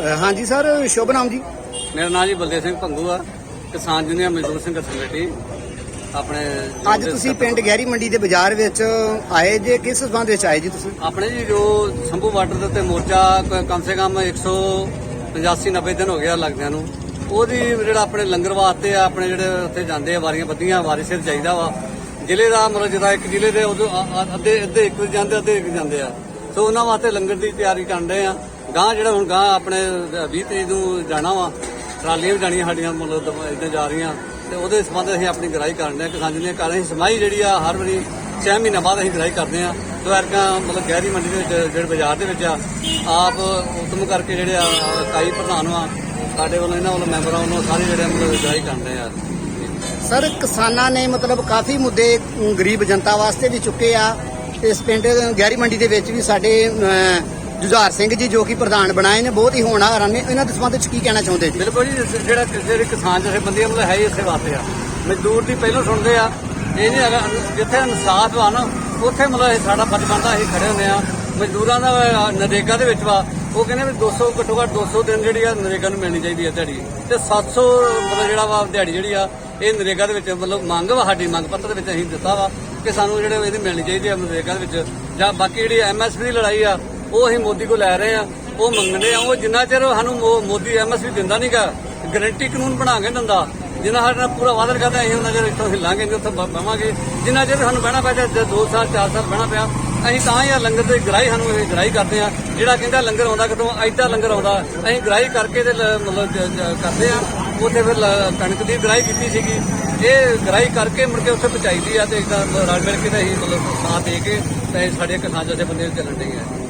ਅ, ਹਾਂਜੀ ਸਰ ਸ਼ੁਭ ਨਾਮ ਜੀ। ਮੇਰਾ ਨਾਮ ਜੀ ਬਲਦੇਵ ਸਿੰਘ ਭੰਗੂ ਆ। ਕਿਸਾਨ ਯੂਨੀਅਨ ਮਜ਼ਦੂਰ ਸੰਘਰਸ਼ ਕਮੇਟੀ। ਆਪਣੇ ਅੱਜ ਤੁਸੀਂ ਪਿੰਡ ਗਹਿਰੀ ਮੰਡੀ ਦੇ ਬਾਜ਼ਾਰ ਵਿੱਚ ਆਏ ਜੇ ਕਿਸ ਸੰਬੰਧ ਵਿੱਚ ਆਏ ਜੀ ਤੁਸੀਂ? ਆਪਣੇ ਜੀ ਜੋ ਸੰਭੂ ਬਾਰਡਰ ਦੇ ਉੱਤੇ ਮੋਰਚਾ ਕ- ਕਮ ਸੇ ਕਮ 185 90 ਦਿਨ ਹੋ ਗਿਆ ਲੱਗਦਿਆਂ ਨੂੰ। ਉਹਦੀ ਜਿਹੜਾ ਆਪਣੇ ਲੰਗਰ ਵਾਸਤੇ ਆ ਆਪਣੇ ਜਿਹੜੇ ਉੱਥੇ ਜਾਂਦੇ ਆ ਵਾਰੀਆਂ ਬੱਦੀਆਂ ਵਾਰੀ ਸਿਰ ਚਾਹੀਦਾ ਵਾ। ਜ਼ਿਲ੍ਹੇ ਦਾ ਮਤਲਬ ਜਿਹਦਾ ਇੱਕ ਜ਼ਿਲ੍ਹੇ ਦੇ ਉਦੋਂ ਅ- ਅ- ਅੱਧੇ ਅੱਧੇ ਇੱਕ ਜਾਂਦੇ ਅੱਧੇ ਇੱਕ ਜਾਂਦੇ ਆ। ਸੋ ਉਹਨਾਂ ਵਾਸਤੇ ਲੰਗਰ ਦੀ ਤਿਆਰੀ ਕਰਨ ਰਹੇ ਆ। ਗਾਂ ਜਿਹੜਾ ਹੁਣ ਗਾਂ ਆਪਣੇ 20 ਤਰੀਕ ਨੂੰ ਜਾਣਾ ਵਾ, ਟਰਾਲੀਆਂ ਵੀ ਜਾਣੀਆਂ ਸਾਡੀਆਂ, ਮਤਲਬ ਇਦਾਂ ਜਾ ਰਹੀਆਂ। ਤੇ ਉਹਦੇ ਸੰਬੰਧ ਅਸੀਂ ਆਪਣੀ ਗ੍ਰਾਈ ਕਰਨ ਦੇ ਕਿਸਾਨ ਦੀਆਂ ਕਰ ਰਹੇ। ਸਮਾਈ ਜਿਹੜੀ ਆ, ਹਰ ਵਾਰੀ 6 ਮਹੀਨੇ ਬਾਅਦ ਅਸੀਂ ਗ੍ਰਾਈ ਕਰਦੇ ਆ। ਤੇ ਐਰਕਾਂ ਮਤਲਬ ਗਹਿਰੀ ਮੰਡੀ ਦੇ ਵਿੱਚ, ਜਿਹੜੇ ਬਾਜ਼ਾਰ ਦੇ ਵਿੱਚ ਆ, ਆਪ ਉਦਮ ਕਰਕੇ ਜਿਹੜੇ ਆ, ਕਾਈ ਪ੍ਰਧਾਨ ਵਾ, ਸਾਡੇ ਵੱਲੋਂ ਇਹਨਾਂ ਵੱਲੋਂ ਮੈਂਬਰਾਂ ਵੱਲੋਂ ਸਾਰੇ ਜਿਹੜੇ ਮਤਲਬ ਗ੍ਰਾਈ ਕਰਦੇ ਆ। ਸਰ, ਕਿਸਾਨਾਂ ਨੇ ਮਤਲਬ ਕਾਫੀ ਮੁੱਦੇ ਗਰੀਬ ਜਨਤਾ ਵਾਸਤੇ ਵੀ ਚੁੱਕੇ ਆ। ਇਸ ਪਿੰਡ ਗਹਿਰੀ ਮੰਡੀ ਦੇ ਵਿੱਚ ਵੀ ਸਾਡੇ ਜੁਝਾਰ ਸਿੰਘ ਜੀ ਜੋ ਕਿ ਪ੍ਰਧਾਨ ਬਣਾਏ ਨੇ, ਬਹੁਤ ਹੀ ਹੋਣਹਾਰ ਨੇ ਇਹਨਾਂ ਦੇ ਸੰਬੰਧ ਵਿੱਚ ਕੀ ਕਹਿਣਾ ਚਾਹੁੰਦੇ ਜੀ? ਬਿਲਕੁਲ ਜੀ ਜਿਹੜਾ ਕਿਸੇ ਕਿਸਾਨ, ਜਥੇਬੰਦੀ ਮਤਲਬ ਹੈ ਇਸੇ ਵਾਸਤੇ ਆ। ਮਜ਼ਦੂਰ ਦੀ ਪਹਿਲਾਂ ਸੁਣਦੇ ਆ, ਇਹ ਨਹੀਂ ਜਿੱਥੇ ਇਨਸਾਫ ਆ ਨਾ, ਉੱਥੇ ਮਤਲਬ ਸਾਡਾ ਫਰਜ਼ ਬਣਦਾ, ਅਸੀਂ ਖੜੇ ਹੁੰਦੇ ਆ। ਮਜ਼ਦੂਰਾਂ ਦਾ ਨਰੇਗਾ ਦੇ ਵਿੱਚ ਵਾ, ਉਹ ਕਹਿੰਦੇ ਵੀ 200 ਘੱਟੋ ਘੱਟ 200 ਦਿਨ ਜਿਹੜੀ ਆ, ਨਰੇਗਾ ਨੂੰ ਮਿਲਣੀ ਚਾਹੀਦੀ ਆ ਦਿਹਾੜੀ। ਤੇ 700 ਮਤਲਬ ਜਿਹੜਾ ਵਾ, ਦਿਹਾੜੀ ਜਿਹੜੀ ਆ, ਇਹ ਨਰੇਗਾ ਦੇ ਵਿੱਚ ਮਤਲਬ ਮੰਗ ਵਾ, ਸਾਡੀ ਮੰਗ ਪੱਤਰ ਦੇ ਵਿੱਚ ਅਸੀਂ ਦਿੱਤਾ ਵਾ ਕਿ ਸਾਨੂੰ ਜਿਹੜੇ ਇਹਦੀ ਮਿਲਣੀ ਚਾਹੀਦੀ ਆ, ਨਰੇਗਾ ਦੇ ਵਿੱਚ। ਜਾਂ ਬਾਕੀ ਜਿਹੜੀ ਐਮਐਸਪੀ ਦੀ ਲੜਾਈ ਆ ਉਹ ਅਸੀਂ ਮੋਦੀ ਕੋਲ ਲੈ ਰਹੇ ਆ, ਉਹ ਮੰਗਦੇ ਆ, ਉਹ ਜਿੰਨਾ ਚਿਰ ਸਾਨੂੰ ਮੋ- ਮੋਦੀ ਐਮਐਸਪੀ ਦਿੰਦਾ ਨਹੀਂਗਾ ਗਰੰਟੀ ਕਾਨੂੰਨ ਬਣਾ ਕੇ ਦਿੰਦਾ, ਜਿੰਨਾ ਸਾਡੇ ਨਾਲ ਪੂਰਾ ਵਾਅਦਾ ਕਰਦਾ ਅਸੀਂ ਉਹਨਾਂ ਚਿਰ ਇੱਥੋਂ ਹਿੱਲਾਂਗੇ ਨਹੀਂ ਉੱਥੇ ਬ- ਬਵਾਂਗੇ, ਜਿੰਨਾ ਚਿਰ ਸਾਨੂੰ ਬਹਿਣਾ ਪਿਆ, ਜੇ 2 ਸਾਲ 4 ਸਾਲ ਬਹਿਣਾ ਪਿਆ, ਅਸੀਂ ਤਾਂ ਹੀ ਆ ਲੰਗਰ ਦੀ ਗ੍ਰਾਈ ਸਾਨੂੰ ਇਹ ਗ੍ਰਾਈ ਕਰਦੇ ਆ, ਜਿਹੜਾ ਕਹਿੰਦਾ ਲੰਗਰ ਆਉਂਦਾ ਕਿਤੋਂ, ਐਡਾ ਲੰਗਰ ਆਉਂਦਾ, ਅਸੀਂ ਗ੍ਰਾਈ ਕਰਕੇ ਤੇ ਮਤਲਬ ਕਰਦੇ ਆ, ਉੱਥੇ ਫਿਰ ਕਣਕ ਦੀ ਗ੍ਰਾਈ ਕੀਤੀ ਸੀਗੀ, ਇਹ ਗ੍ਰਾਈ ਕਰਕੇ ਮੁੜ ਕੇ ਉੱਥੇ ਪਹੁੰਚਾਈ ਦੀ ਆ, ਤੇ ਇਦਾਂ ਰਲ ਮਿਲ ਕੇ ਤੇ ਅਸੀਂ ਮਤਲਬ ਸਾਥ ਦੇ ਕੇ, ਤੇ ਸਾਡੇ ਕਿਸਾਨ ਜਥੇ ਬੰਦੇ ਚੱਲਣ ਦੇ ਆ